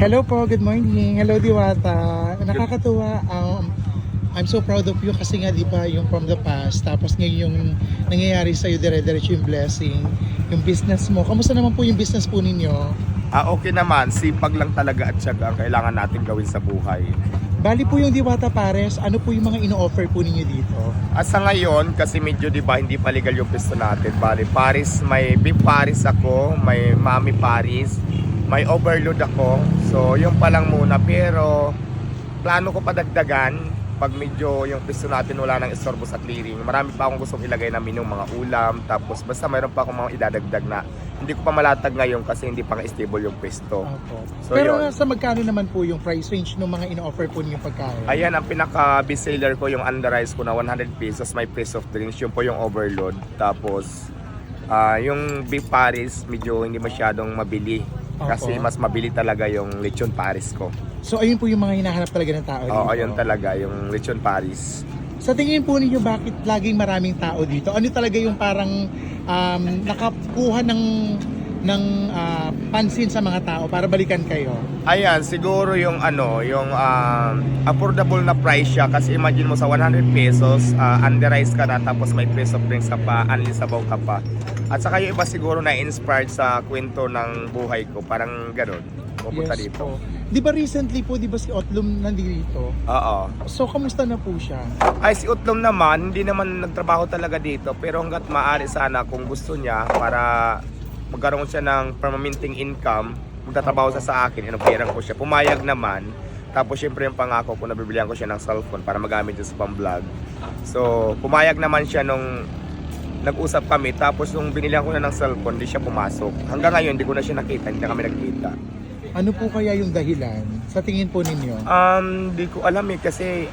Hello po, good morning. Hello Diwata. Nakakatuwa. Um, I'm so proud of you kasi nga di ba yung from the past tapos ngayon yung nangyayari sa iyo dire-diretso yung blessing, yung business mo. Kamusta naman po yung business po ninyo? Ah, okay naman. Sipag lang talaga at syaga ang kailangan natin gawin sa buhay. Bali po yung Diwata Pares, ano po yung mga ino-offer po ninyo dito? At sa ngayon, kasi medyo di ba hindi pa legal yung pisto natin. Bali, Paris, may beef Paris ako, may mami Paris, may overload ako. So, yun pa lang muna. Pero, plano ko pa dagdagan pag medyo yung pisto natin wala nang istorbo sa clearing. Marami pa akong gustong ilagay na menu, mga ulam. Tapos, basta mayroon pa akong mga idadagdag na hindi ko pa malatag ngayon kasi hindi pa stable yung pisto. Opo. So, Pero yun. sa magkano naman po yung price range ng mga ino-offer po ninyong pagkain? Ayan, ang pinaka best seller ko yung under rice ko na 100 pesos, may piece of drinks, yun po yung overload. Tapos, ah yung beef Paris, medyo hindi masyadong mabili. Kasi mas mabili talaga yung lechon Paris ko. So ayun po yung mga hinahanap talaga ng tao dito. Oo, yun talaga, yung lechon Paris. Sa tingin po ninyo, bakit laging maraming tao dito? Ano talaga yung parang um, nakakuha ng ng ah, pansin sa mga tao para balikan kayo? Ayan, siguro yung ano, yung ah, affordable na price siya kasi imagine mo sa 100 pesos, uh, under rice ka na tapos may piece of drinks ka pa, unli sabaw ka pa. At saka yung iba siguro na inspired sa kwento ng buhay ko, parang ganun. Pupunta Yes dito. po. Di ba recently po, di ba si Otlum nandito? Oo. So, kamusta na po siya? Ay, si Utlom naman, hindi naman nagtrabaho talaga dito. Pero hanggat maaari sana kung gusto niya para magkaroon siya ng permanenting income, magtatrabaho siya sa akin, inupiran ko siya. Pumayag naman. Tapos syempre yung pangako ko, nabibilihan ko siya ng cellphone para magamit siya sa pang-vlog. So, pumayag naman siya nung nag-usap kami. Tapos nung binilihan ko na ng cellphone, hindi siya pumasok. Hanggang ngayon, hindi ko na siya nakita, hindi na kami nagkita. Ano po kaya yung dahilan sa tingin po ninyo? Um, di ko alam eh kasi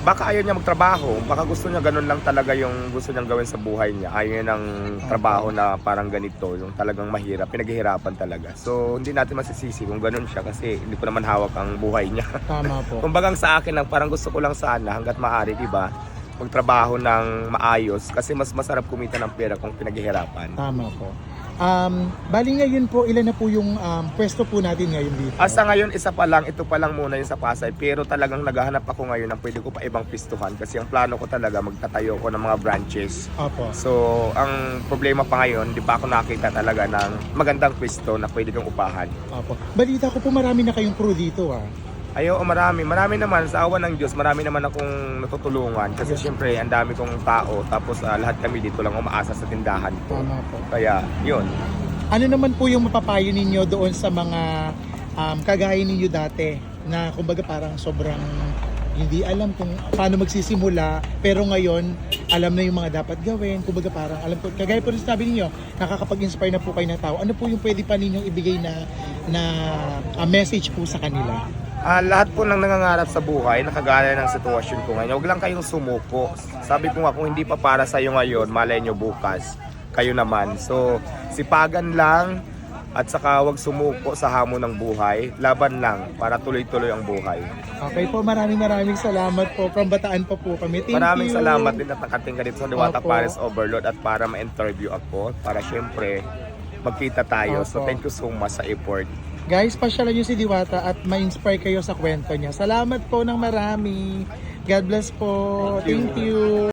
baka ayaw niya magtrabaho. Baka gusto niya ganun lang talaga yung gusto niyang gawin sa buhay niya. Ayaw niya ng trabaho na parang ganito, yung talagang mahirap, pinaghihirapan talaga. So, hindi natin masisisi kung ganun siya kasi hindi ko naman hawak ang buhay niya. Tama po. Kumbagang sa akin lang, parang gusto ko lang sana hanggat maaari, di ba? Magtrabaho ng maayos kasi mas masarap kumita ng pera kung pinaghihirapan. Tama po. Um, bali ngayon po, ilan na po yung um, pwesto po natin ngayon dito? Asa ngayon, isa pa lang, ito pa lang muna yung sa Pasay. Pero talagang naghahanap ako ngayon ng pwede ko pa ibang pistuhan. Kasi ang plano ko talaga, magtatayo ko ng mga branches. Opo. So, ang problema pa ngayon, di pa ako nakita talaga ng magandang pwesto na pwede kang upahan. Opo. Balita ko po marami na kayong crew dito ah. Ayo, marami. Marami naman, sa awa ng Diyos, marami naman akong natutulungan. Kasi syempre, ang dami kong tao. Tapos ah, lahat kami dito lang umaasa sa tindahan ko. Tama po. Kaya, yun. Ano naman po yung mapapayo ninyo doon sa mga um, kagaya ninyo dati na kumbaga parang sobrang hindi alam kung paano magsisimula pero ngayon alam na yung mga dapat gawin kumbaga parang alam ko kagaya po rin sabi ninyo nakakapag-inspire na po kayo ng tao ano po yung pwede pa ninyong ibigay na na ah, message po sa kanila Ah, lahat po ng nangangarap sa buhay, nakagaya ng sitwasyon ko ngayon, huwag lang kayong sumuko. Sabi ko nga, kung hindi pa para sa iyo ngayon, malay nyo bukas, kayo naman. So, sipagan lang, at saka huwag sumuko sa hamon ng buhay. Laban lang para tuloy-tuloy ang buhay. okay po maraming maraming salamat po from Bataan pa po kami Thank Maraming you. salamat din at nakating ka dito sa Diwata Opo. Paris Overload at para ma-interview ako, para syempre magkita tayo. So, Opo. thank you so much sa effort. Guys, pasyalan nyo si Diwata at ma-inspire kayo sa kwento niya. Salamat po ng marami. God bless po. Thank you.